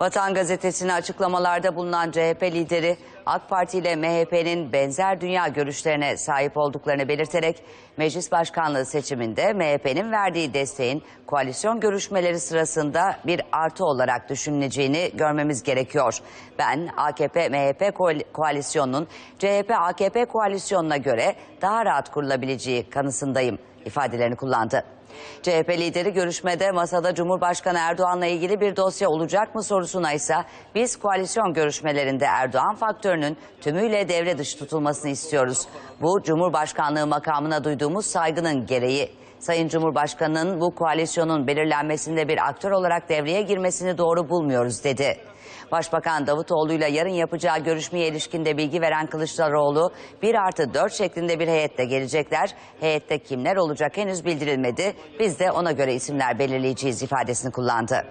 Vatan Gazetesi'ne açıklamalarda bulunan CHP lideri AK Parti ile MHP'nin benzer dünya görüşlerine sahip olduklarını belirterek meclis başkanlığı seçiminde MHP'nin verdiği desteğin koalisyon görüşmeleri sırasında bir artı olarak düşünüleceğini görmemiz gerekiyor. Ben AKP-MHP koalisyonunun CHP-AKP koalisyonuna göre daha rahat kurulabileceği kanısındayım ifadelerini kullandı. CHP lideri görüşmede masada Cumhurbaşkanı Erdoğan'la ilgili bir dosya olacak mı sorusuna ise biz koalisyon görüşmelerinde Erdoğan sektörünün tümüyle devre dışı tutulmasını istiyoruz. Bu Cumhurbaşkanlığı makamına duyduğumuz saygının gereği. Sayın Cumhurbaşkanı'nın bu koalisyonun belirlenmesinde bir aktör olarak devreye girmesini doğru bulmuyoruz dedi. Başbakan Davutoğlu ile yarın yapacağı görüşmeye ilişkinde bilgi veren Kılıçdaroğlu 1 artı 4 şeklinde bir heyette gelecekler. Heyette kimler olacak henüz bildirilmedi. Biz de ona göre isimler belirleyeceğiz ifadesini kullandı.